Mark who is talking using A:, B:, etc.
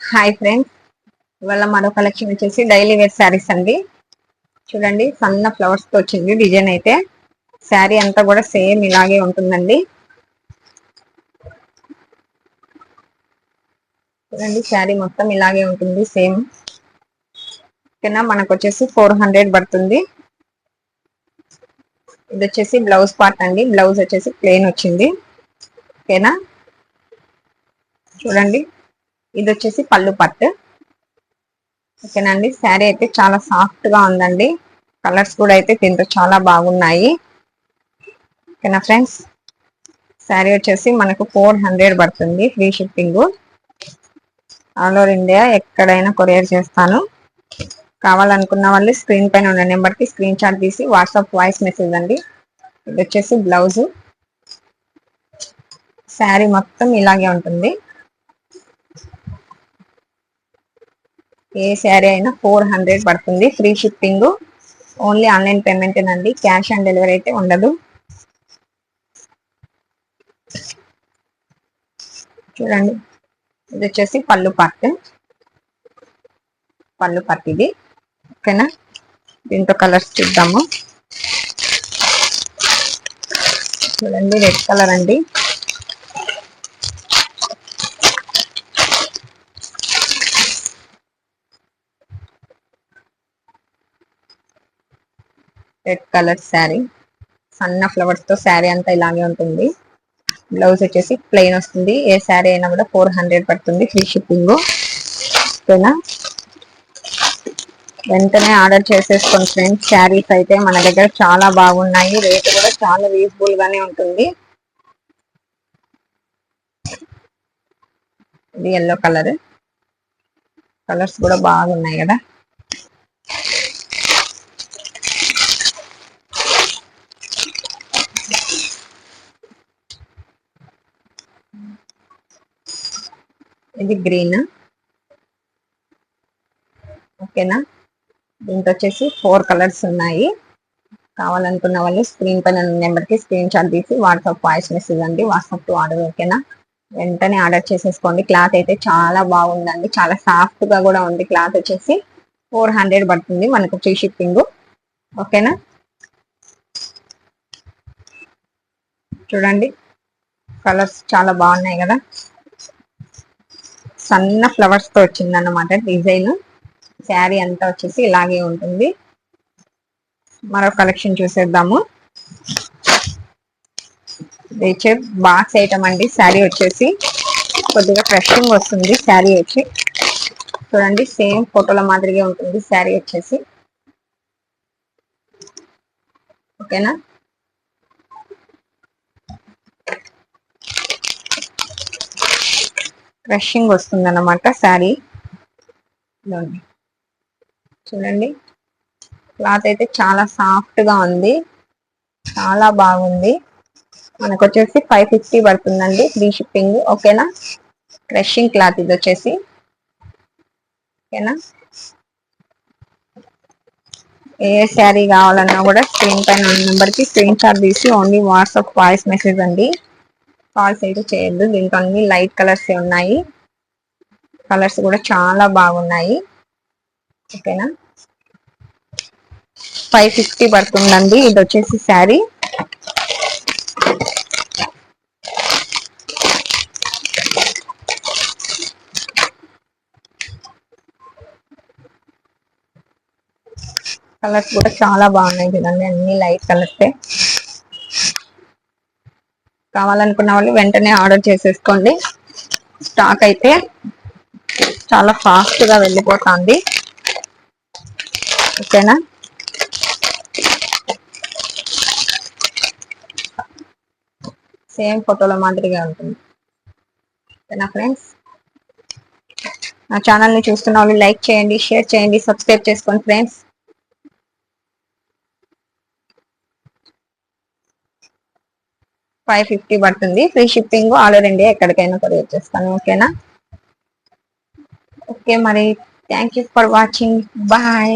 A: Hi friends ఇవాళ మరో collection వచ్చేసి డైలీ వేర్ శారీస్ అండి. చూడండి సన్న ఫ్లవర్స్తో వచ్చింది డిజైన్ అయితే. శారీ అంతా కూడా సేమ్ ఇలాగే ఉంటుందండి. చూడండి శారీ మొత్తం ఇలాగే ఉంటుంది సేమ్ ఓకేనా మనకు వచ్చేసి ఫోర్ హండ్రెడ్ పడుతుంది. ఇది వచ్చేసి బ్లౌజ్ పార్ట్ అండి. బ్లౌజ్ వచ్చేసి ప్లెయిన్ వచ్చింది. ఓకేనా? చూడండి ఇది వచ్చేసి పళ్ళు పట్టు. ఓకేనండి శారీ అయితే చాలా సాఫ్ట్గా ఉందండి. కలర్స్ కూడా అయితే దీంతో చాలా బాగున్నాయి. ఓకేనా ఫ్రెండ్స్? శారీ వచ్చేసి మనకు ఫోర్ హండ్రెడ్ పడుతుంది free shipping all over India ఎక్కడైనా కొరియర్ చేస్తాను. కావాలనుకున్న వాళ్ళు స్క్రీన్ పైన ఉన్న నెంబర్కి స్క్రీన్ షాట్ తీసి వాట్సాప్ వాయిస్ మెసేజ్ అండి. ఇది వచ్చేసి బ్లౌజు శారీ మొత్తం ఇలాగే ఉంటుంది. ఏ శారీ అయినా ఫోర్ హండ్రెడ్ పడుతుంది free shipping. Only online payment అండి క్యాష్ ఆన్ డెలివరీ అయితే ఉండదు. చూడండి ఇది వచ్చేసి పళ్ళు పార్ట్ పళ్ళు పార్ట్ ఇది ఓకేనా? దీంతో కలర్స్ చూద్దాము. చూడండి రెడ్ కలర్ అండి. రెడ్ కలర్ శారీ సన్న ఫ్లవర్స్తో శారీ అంతా ఇలాగే ఉంటుంది. బ్లౌజ్ వచ్చేసి ప్లెయిన్ వస్తుంది. ఏ శారీ అయినా కూడా ఫోర్ హండ్రెడ్ పడుతుంది ఫ్రీ షిప్పింగ్ ఓకేనా? వెంటనే ఆర్డర్ చేసేసుకోండి ఫ్రెండ్స్. శారీస్ అయితే మన దగ్గర చాలా బాగున్నాయి. రేట్ కూడా చాలా రీజనబుల్ గానే ఉంటుంది. ఇది ఎల్లో కలర్ కలర్స్ కూడా బాగున్నాయి కదా. ఇది గ్రీన్. ఓకేనా? దీంట్లో వచ్చేసి ఫోర్ కలర్స్ ఉన్నాయి. కావాలనుకున్న వాళ్ళు స్క్రీన్ పైన నెంబర్కి స్క్రీన్ షాట్ తీసి వాట్సాప్ వాయిస్ మెసేజ్ అండి వాట్సాప్ టు ఆర్డర్ ఓకేనా? వెంటనే ఆర్డర్ చేసేసుకోండి. క్లాత్ అయితే చాలా బాగుందండి. చాలా సాఫ్ట్గా కూడా ఉంది క్లాత్ వచ్చేసి. ఫోర్ హండ్రెడ్ పడుతుంది మనకు ఫ్రీ షిప్పింగ్. ఓకేనా? చూడండి. కలర్స్ చాలా బాగున్నాయి కదా. సన్న ఫ్లవర్స్తో వచ్చింది అనమాట డిజైన్. శారీ అంతా వచ్చేసి ఇలాగే ఉంటుంది. మరో కలెక్షన్ చూసేద్దాము. వచ్చే బాక్స్ ఐటమ్ అండి. శారీ వచ్చేసి కొద్దిగా ఫ్రెషింగ్ వస్తుంది శారీ వచ్చి. చూడండి సేమ్ ఫోటోల మాదిరిగా ఉంటుంది శారీ వచ్చేసి. ఓకేనా? క్రషింగ్ వస్తుంది అన్నమాట శారీ చూడండి. క్లాత్ అయితే చాలా సాఫ్ట్గా ఉంది. చాలా బాగుంది. మనకు వచ్చేసి ఫైవ్ ఫిఫ్టీ పడుతుందండి ఫ్రీ షిప్పింగ్. ఓకేనా? క్రషింగ్ క్లాత్ ఇది వచ్చేసి ఓకేనా? ఏ శారీ కావాలన్నా కూడా స్క్రీన్ పైన నెంబర్కి స్క్రీన్ షాట్ తీసి ఓన్లీ వాట్సాప్ వాయిస్ మెసేజ్ అండి. కాల్స్ అయితే చేయొద్దు. దీంట్లో అన్ని లైట్ కలర్స్ ఉన్నాయి. కలర్స్ కూడా చాలా బాగున్నాయి. ఓకేనా? ఫైవ్ ఫిఫ్టీ పడుతుందండి. ఇది వచ్చేసి శారీ. కలర్స్ కూడా చాలా బాగున్నాయి చూడండి. అన్ని లైట్ కలర్సే కావాలనుకున్న వాళ్ళు వెంటనే ఆర్డర్ చేసేసుకోండి. స్టాక్ అయితే చాలా ఫాస్ట్గా వెళ్ళిపోతుంది. ఓకేనా? సేమ్ ఫోటోల మాదిరిగా ఉంటుంది. ఓకేనా ఫ్రెండ్స్? నా ఛానల్ని చూస్తున్న వాళ్ళు లైక్ చేయండి షేర్ చేయండి సబ్స్క్రైబ్ చేసుకోండి ఫ్రెండ్స్. ఫైవ్ ఫిఫ్టీ పడుతుంది. Free shipping all over India ఎక్కడికైనా కొరియర్ చేస్తాను. ఓకేనా? ఓకే మరి thank you for watching bye